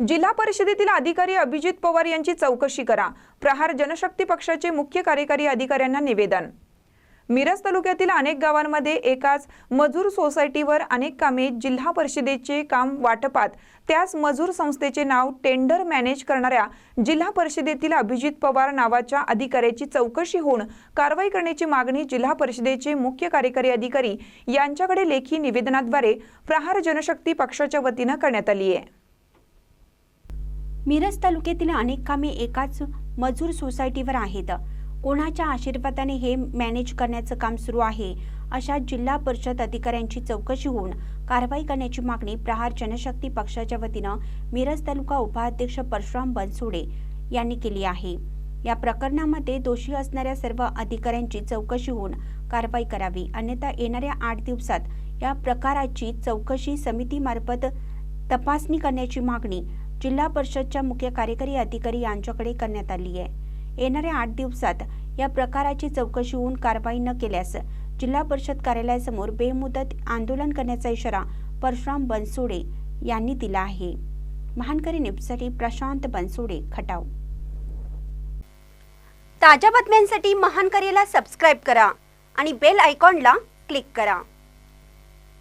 जिल्हा परिषदेतील अधिकारी अभिजित पवार यांची चौकशी करा. प्रहार जनशक्ती पक्षाचे मुख्य कार्यकारी अधिकाऱ्यांना निवेदन. मिरज तालुक्यातील अनेक गावांमध्ये एकाच मजूर सोसायटीवर अनेक कामे जिल्हा परिषदेचे काम वाटपात. त्याच मजूर संस्थेचे नाव टेंडर मॅनेज करणाऱ्या जिल्हा परिषदेतील अभिजित पवार नावाच्या अधिकाऱ्याची चौकशी होऊन कारवाई करण्याची मागणी जिल्हा परिषदेचे मुख्य कार्यकारी अधिकारी यांच्याकडे लेखी निवेदनाद्वारे प्रहार जनशक्ती पक्षाच्या वतीनं करण्यात आली आहे. मिरज तालुक्यातील अनेक कामे एकाच मजूर सोसायटीवर आहेत. कोणाच्या आशीर्वादाने हे मॅनेज करण्याचं काम सुरू आहे अशा जिल्हा परिषद अधिकाऱ्यांची चौकशी होऊन कारवाई करण्याची मागणी प्रहार जनशक्ती पक्षाच्या वतीनं मिरज तालुका उपाध्यक्ष परशुराम बनसोडे यांनी केली आहे. या प्रकरणामध्ये दोषी असणाऱ्या सर्व अधिकाऱ्यांची चौकशी होऊन कारवाई करावी. अन्यथा येणाऱ्या आठ दिवसात या प्रकाराची चौकशी समितीमार्फत तपासणी करण्याची मागणी जिल्हा परिषदच्या मुख्य कार्यकारी अधिकारी यांच्याकडे करण्यात आली आहे. येणाऱ्या आठ दिवसात या प्रकाराची चौकशी होऊन कारवाई न केल्यास जिल्हा परिषद कार्यालयासमोर बेमुदत आंदोलन करण्याचा इशारा परशुराम बनसोडे यांनी दिला आहे. महानकरी न्यूजसाठी प्रशांत बनसोडे खटाव. ताज्या बातम्यांसाठी महानकरीला सबस्क्राईब करा आणि बेल आयकॉनला क्लिक करा.